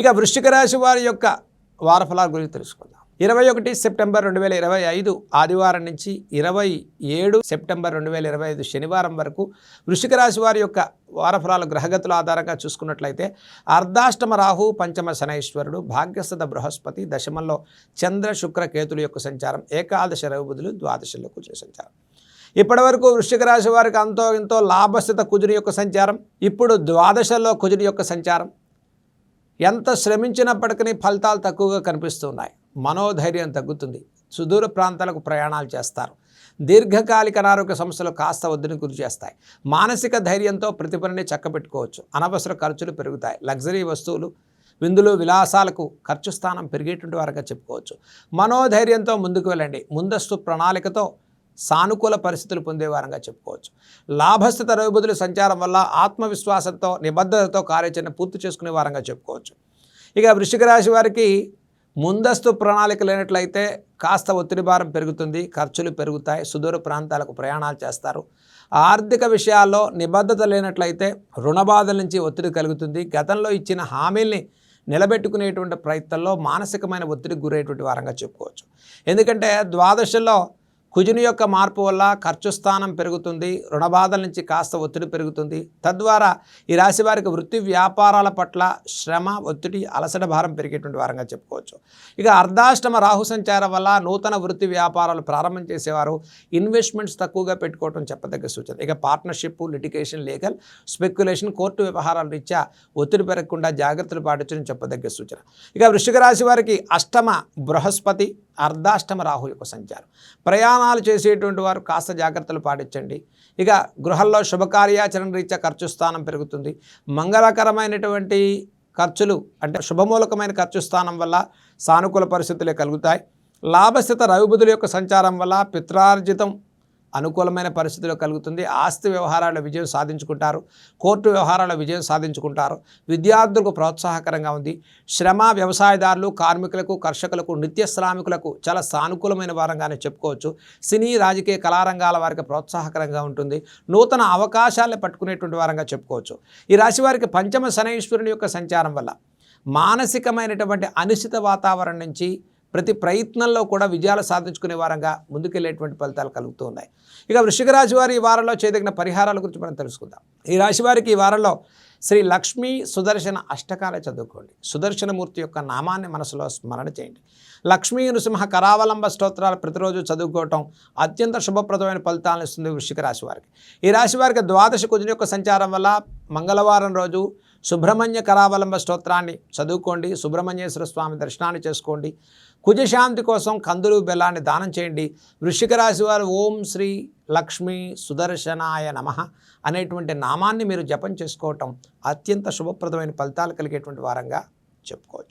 ఇక వృశ్చిక రాశి వారి యొక్క వారఫలాల గురించి తెలుసుకుందాం. ఇరవై ఒకటి సెప్టెంబర్ రెండు వేల ఇరవై ఐదు ఆదివారం నుంచి ఇరవై ఏడు సెప్టెంబర్ రెండు వేల ఇరవై ఐదు శనివారం వరకు వృశ్చిక రాశి వారి యొక్క వారఫలాలు గ్రహగతుల ఆధారంగా చూసుకున్నట్లయితే అర్ధాష్టమ రాహు పంచమ శనైశ్వరుడు భాగ్యస్థత బృహస్పతి దశమంలో చంద్ర శుక్ర కేతుల యొక్క సంచారం ఏకాదశ రవిబుధులు ద్వాదశలకు చేసే సంచారం. ఇప్పటివరకు వృశ్చిక రాశి వారికి అంతో ఇంతో లాభస్థిత కుజుని యొక్క సంచారం ఇప్పుడు ద్వాదశలో కుజుని యొక్క సంచారం ఎంత శ్రమించినప్పటికీ ఫలితాలు తక్కువగా కనిపిస్తున్నాయి. మనోధైర్యం తగ్గుతుంది. సుదూర ప్రాంతాలకు ప్రయాణాలు చేస్తారు. దీర్ఘకాలిక అనారోగ్య సమస్యలు కాస్త ఒత్తిడిని గురి చేస్తాయి. మానసిక ధైర్యంతో ప్రతి పనిని చక్కబెట్టుకోవచ్చు. అనవసర ఖర్చులు పెరుగుతాయి. లగ్జరీ వస్తువులు విందులు విలాసాలకు ఖర్చు స్థానం పెరిగేటువంటి వారుగా చెప్పుకోవచ్చు. మనోధైర్యంతో ముందుకు వెళ్ళండి. ముందస్తు ప్రణాళికతో సానుకూల పరిస్థితులు పొందేవారంగా చెప్పుకోవచ్చు. లాభస్థిత రవిబుధుల సంచారం వల్ల ఆత్మవిశ్వాసంతో నిబద్ధతతో కార్యాచరణ పూర్తి చేసుకునే వారంగా చెప్పుకోవచ్చు. ఇక వృషిక రాశి వారికి ముందస్తు ప్రణాళిక లేనట్లయితే కాస్త ఒత్తిడి భారం పెరుగుతుంది ఖర్చులు పెరుగుతాయి సుదూర ప్రాంతాలకు ప్రయాణాలు చేస్తారు. ఆర్థిక విషయాల్లో నిబద్ధత లేనట్లయితే రుణ బాధల నుంచి ఒత్తిడి కలుగుతుంది. గతంలో ఇచ్చిన హామీల్ని నిలబెట్టుకునేటువంటి ప్రయత్నంలో మానసికమైన ఒత్తిడికి గురయ్యేటువంటి వారంగా చెప్పుకోవచ్చు. ఎందుకంటే ద్వాదశలో కుజుని యొక్క మార్పు వల్ల ఖర్చు స్థానం పెరుగుతుంది రుణబాధల నుంచి కాస్త ఒత్తిడి పెరుగుతుంది. తద్వారా ఈ రాశి వారికి వృత్తి వ్యాపారాల పట్ల శ్రమ ఒత్తిడి అలసట భారం పెరిగేటువంటి వారంగా చెప్పుకోవచ్చు. ఇక అర్ధాష్టమ రాహు సంచారం వల్ల నూతన వృత్తి వ్యాపారాలు ప్రారంభం చేసేవారు. ఇన్వెస్ట్మెంట్స్ తక్కువగా పెట్టుకోవడం చెప్పదగ్గ సూచన. ఇక partnership litigation legal speculation court వ్యవహారాల రీత్యా ఒత్తిడి పెరగకుండా జాగ్రత్తలు పాటించడం చెప్పదగ్గ సూచన. ఇక వృషిక రాశి వారికి అష్టమ బృహస్పతి అర్ధాష్టమ రాహు యొక్క సంచారం. ప్రయాణాలు చేసేటువంటి వారు కాస్త జాగ్రత్తలు పాటించండి. ఇక గృహంలో శుభకార్యాచరణ రీత్యా ఖర్చు స్థానం పెరుగుతుంది. మంగళకరమైనటువంటి ఖర్చులు అంటే శుభమూలకమైన ఖర్చు స్థానం వల్ల సానుకూల పరిస్థితులే కలుగుతాయి. లాభస్థిత రవిబుధుల యొక్క సంచారం వల్ల పిత్రార్జితం అనుకూలమైన పరిస్థితులు కలుగుతుంది. ఆస్తి వ్యవహారాల్లో విజయం సాధించుకుంటారు. కోర్టు వ్యవహారాల విజయం సాధించుకుంటారు. విద్యార్థులకు ప్రోత్సాహకరంగా ఉంది. శ్రమ వ్యవసాయదారులు కార్మికులకు కర్షకులకు నిత్య శ్రామికులకు చాలా సానుకూలమైన వారంగానే చెప్పుకోవచ్చు. సినీ రాజకీయ కళారంగాల వారికి ప్రోత్సాహకరంగా ఉంటుంది. నూతన అవకాశాలను పట్టుకునేటువంటి వారంగా చెప్పుకోవచ్చు. ఈ రాశి వారికి పంచమ శనైశ్వరుని యొక్క సంచారం వల్ల మానసికమైనటువంటి అనిశ్చిత వాతావరణం నుంచి ప్రతి ప్రయత్నంలో కూడా విజయాలు సాధించుకునే వారంగా ముందుకెళ్ళేటువంటి ఫలితాలు కలుగుతూ ఉన్నాయి. ఇక వృషిక రాశి వారి ఈ వారంలో చేయదగిన పరిహారాల గురించి మనం తెలుసుకుందాం. ఈ రాశి వారికి ఈ వారంలో శ్రీ లక్ష్మీ సుదర్శన అష్టకాలే చదువుకోండి. సుదర్శనమూర్తి యొక్క నామాన్ని మనసులో స్మరణ చేయండి. లక్ష్మీ నృసింహ కరావలంబ స్తోత్రాలు ప్రతిరోజు చదువుకోవటం అత్యంత శుభప్రదమైన ఫలితాలను ఇస్తుంది వృషిక రాశి వారికి. ఈ రాశి వారికి ద్వాదశ కుజుని యొక్క సంచారం వల్ల మంగళవారం రోజు సుబ్రహ్మణ్య కరావలంబ స్తోత్రాన్ని చదువుకోండి సుబ్రహ్మణ్యేశ్వర స్వామి దర్శనాన్ని చేసుకోండి. కుజశాంతి కోసం కందులు బెల్లాన్ని దానం చేయండి. వృషిక రాశి వారు ఓం శ్రీ లక్ష్మీ సుదర్శనాయ నమ అనేటువంటి నామాన్ని మీరు జపం చేసుకోవటం అత్యంత శుభప్రదమైన ఫలితాలు కలిగేటువంటి వారంగా చెప్పుకోవచ్చు.